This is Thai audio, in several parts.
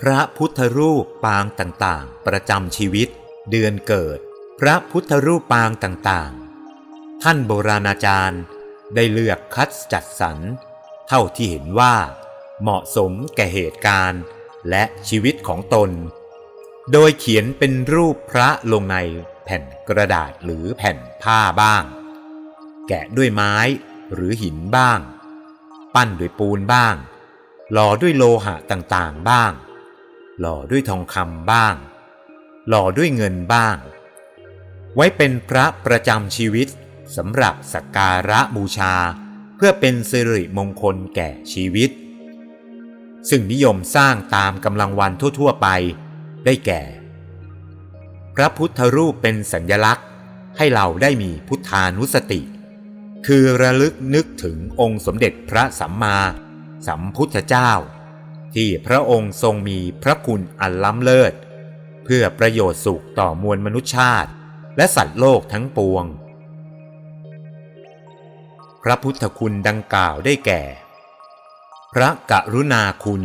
พระพุทธรูปปางต่างๆ ประจำชีวิต เดือนเกิด พระพุทธรูปปางต่างๆ ท่านโบราณอาจารย์ได้เลือกคัดจัดสรร เท่าที่เห็นว่า เหมาะสมแก่เหตุการณ์และชีวิตของตน โดยเขียนเป็นรูปพระลงใน แผ่นกระดาษหรือแผ่นผ้าบ้าง แกะด้วยไม้หรือหินบ้าง ปั้นด้วยปูนบ้าง หล่อด้วยโลหะต่างๆบ้าง หล่อด้วยทองคำบ้าง หล่อด้วยเงินบ้าง ไว้เป็นพระประจำชีวิตสำหรับสักการะบูชา เพื่อเป็นสิริมงคลแก่ชีวิต ซึ่งนิยมสร้างตามกำลังวันทั่วๆไป ได้แก่ พระพุทธรูปเป็นสัญลักษณ์ ให้เราได้มีพุทธานุสติ คือระลึกนึกถึงองค์สมเด็จพระสัมมา สัมพุทธเจ้า ที่พระองค์ทรงมีพระคุณอันล้ำเลิศ เพื่อประโยชน์สุขต่อมวลมนุษยชาติ และสัตว์โลกทั้งปวง พระพุทธคุณดังกล่าวได้แก่ พระกรุณาคุณ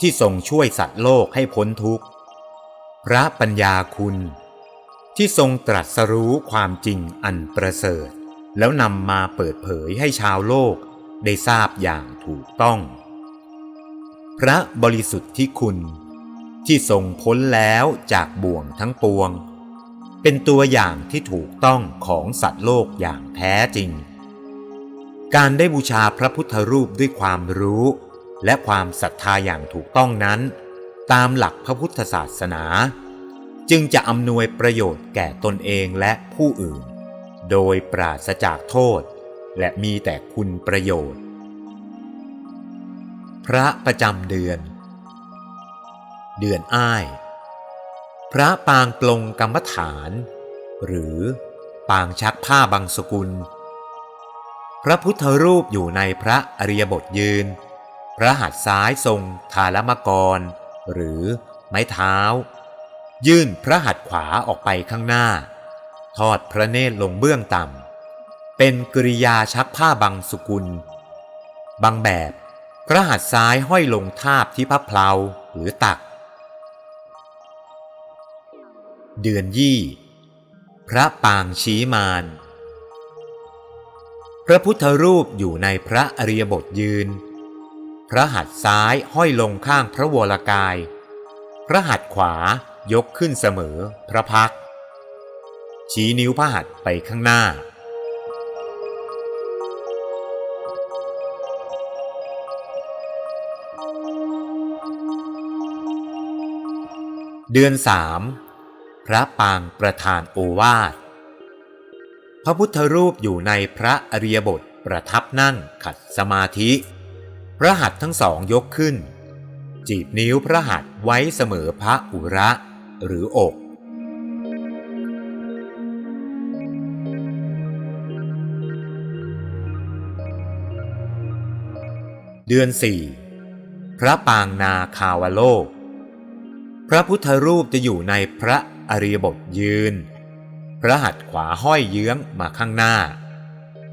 ที่ทรงช่วยสัตว์โลกให้พ้นทุกข์ พระปัญญาคุณ ที่ทรงตรัสรู้ความจริงอันประเสริฐ แล้วนำมาเปิดเผยให้ชาวโลกได้ทราบอย่างถูกต้อง พระบริสุทธิ์ที่คุณ ที่ทรงพ้นแล้วจากบ่วงทั้งปวง เป็นตัวอย่างที่ถูกต้องของสัตว์โลกอย่างแท้จริง การได้บูชาพระพุทธรูปด้วยความรู้ และความศรัทธาอย่างถูกต้องนั้น ตามหลักพระพุทธศาสนา จึงจะอำนวยประโยชน์แก่ตนเองและผู้อื่น โดยปราศจากโทษ และมีแต่คุณประโยชน์ พระประจำเดือน เดือนอ้าย พระปางปลงกรรมฐาน หรือปางชักผ้าบางสกุล พระพุทธรูปอยู่ในพระอริยบทยืน พระหัตถ์ซ้ายทรงทาลมกร หรือไม้เท้า ยื่นพระหัตถ์ขวาออกไปข้างหน้า ทอดพระเนตรลงเบื้องต่ำ เป็นกริยาชักผ้าบางสุกุล บางแบบ พระหัตถ์ซ้ายห้อยลงทาบที่พระเพลาหรือตัก เดือนยี่ พระปางชี้มานพระพุทธรูปอยู่ในพระอริยบทยืน พระหัตถ์ซ้ายห้อยลงข้างพระวรกาย พระหัตถ์ขวายกขึ้นเสมอพระพัก ชี้นิ้วพระหัตถ์ไปข้างหน้า เดือนสามพระปางประธานโอวาท พระพุทธรูปอยู่ในพระอริยบทประทับนั่งขัดสมาธิ พระหัตถ์ทั้งสองยกขึ้น จีบนิ้วพระหัตถ์ไว้เสมอพระอุระหรืออก เดือนสี่พระปางนาคาวโลก พระพุทธรูปจะอยู่ในพระอริยบทยืน พระหัตถ์ขวาห้อยเยื้องมาข้างหน้า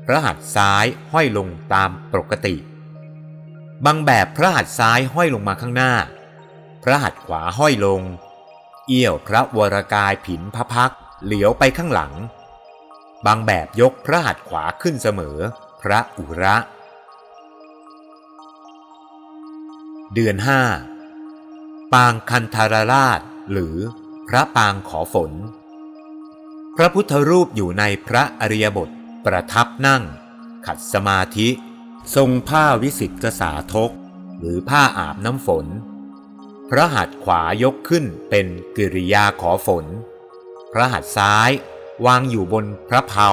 พระหัตถ์ซ้ายห้อยลงตามปกติ บางแบบพระหัตถ์ซ้ายห้อยลงมาข้างหน้า พระหัตถ์ขวาห้อยลง เอี้ยวพระวรกายผินพระพักเหลียวไปข้างหลัง บางแบบยกพระหัตถ์ขวาขึ้นเสมอ พระอุระ เดือนห้าปางคันธารราชหรือพระปางขอฝน พระพุทธรูปอยู่ในพระอริยบทประทับนั่ง ขัดสมาธิ ทรงผ้าวิสิตกษาทก หรือผ้าอาบน้ำฝน พระหัตถ์ขวายกขึ้นเป็นกิริยาขอฝน พระหัตถ์ซ้ายวางอยู่บนพระเพลา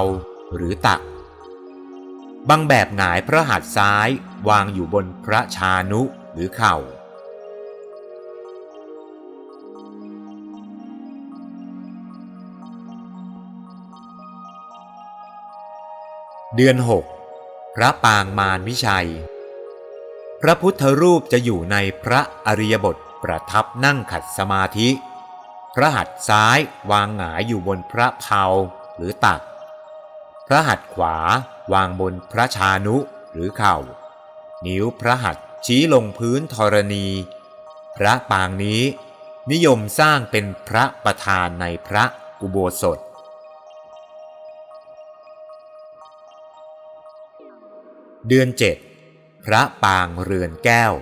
หรือตัก บางแบบหงายพระหัตถ์ซ้ายวางอยู่บนพระชานุหรือเข่า เดือนหก พระปางมารวิชัย พระพุทธรูปจะอยู่ในพระอริยบทประทับนั่งขัดสมาธิ พระหัตถ์ซ้ายวางหงายอยู่บนพระเพลาหรือตัก พระหัตถ์ขวาวางบนพระชานุหรือเข่า นิ้วพระหัตถ์ชี้ลงพื้นธรณี พระปางนี้นิยมสร้างเป็นพระประธานในพระอุโบสถ เดือนเจ็ดพระปางเรือนแก้ว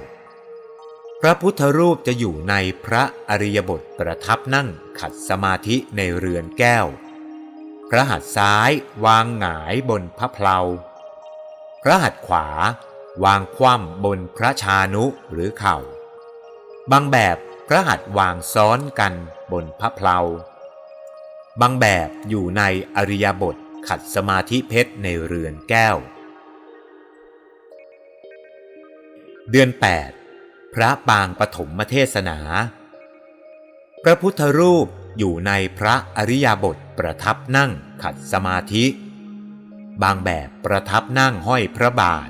พระพุทธรูปจะอยู่ในพระอริยบทประทับนั่งขัดสมาธิในเรือนแก้ว พระหัตถ์ซ้ายวางหงายบนพระเพลา พระหัตถ์ขวาวางคว่ำบนพระชานุหรือเข่า บางแบบพระหัตถ์วางซ้อนกันบนพระเพลา บางแบบอยู่ในอริยบทขัดสมาธิเพชรในเรือนแก้ว เดือน 8 พระปางปฐมเทศนา พระพุทธรูปอยู่ในพระอริยบทประทับนั่งขัดสมาธิ บางแบบประทับนั่งห้อยพระบาท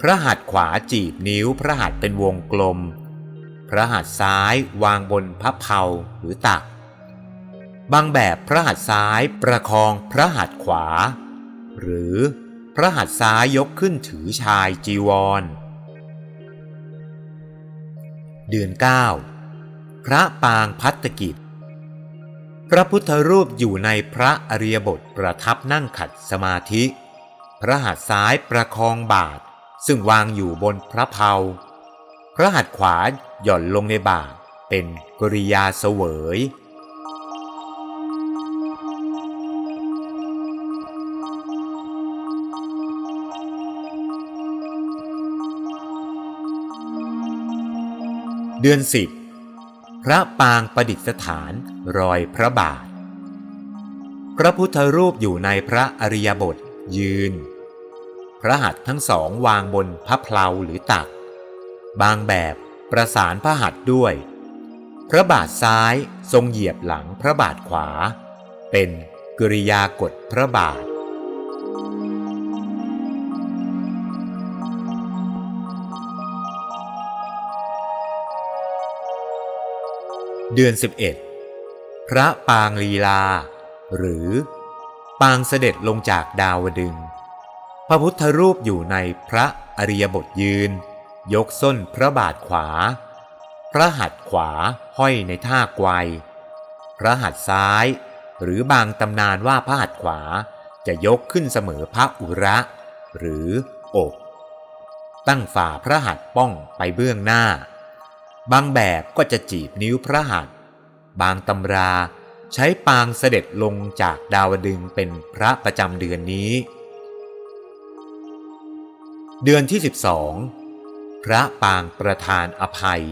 พระหัตถ์ขวาจีบนิ้วพระหัตถ์เป็นวงกลม พระหัตถ์ซ้ายวางบนพระเพาหรือตัก บางแบบพระหัตถ์ซ้ายประคองพระหัตถ์ขวา หรือพระหัตถ์ซ้ายยกขึ้นถือชายจีวร เดือน 9 พระปางพัตกิจ พระพุทธรูปอยู่ในพระอริยบทประทับนั่งขัดสมาธิ พระหัตถ์ซ้ายประคองบาท ซึ่งวางอยู่บนพระเพาพระหัตถ์ขวาหย่อนลงในบาทเป็นกริยาเสวย เดือนสิบพระปางประดิษฐานรอยพระบาท พระพุทธรูปอยู่ในพระอริยบทยืน พระหัตถ์ทั้งสองวางบนพระเพลาหรือตัก บางแบบประสานพระหัตถ์ด้วย พระบาทซ้ายทรงเหยียบหลังพระบาทขวา เป็นกริยากดพระบาท เดือน 11 พระปางลีลา หรือ ปางเสด็จลงจากดาวดึง พระพุทธรูปอยู่ในพระอริยบทยืน ยกส้นพระบาทขวา พระหัตถ์ขวาห้อยในท่าไกวพระหัตถ์ซ้าย หรือบางตำนานว่าพระหัตถ์ขวาจะยกขึ้นเสมอพระอุระ หรืออก ตั้งฝ่าพระหัตถ์ป้องไปเบื้องหน้า บางแบบก็จะจีบนิ้วพระหัตถ์บางตำราใช้ปางเสด็จลงจากดาวดึงเป็นพระประจำเดือนนี้ เดือนที่ 12 พระปางประธานอภัย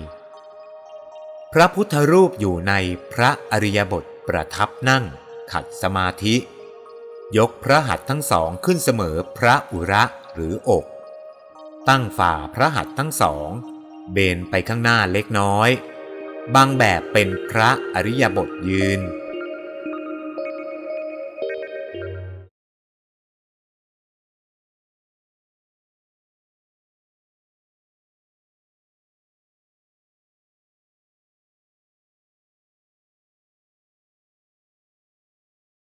พระพุทธรูปอยู่ในพระอริยบทประทับนั่งขัดสมาธิ ยกพระหัตถ์ทั้งสองขึ้นเสมอพระอุระหรืออก ตั้งฝ่าพระหัตถ์ทั้งสอง เบนไปข้างหน้าเล็กน้อย บางแบบเป็นพระอริยบทยืน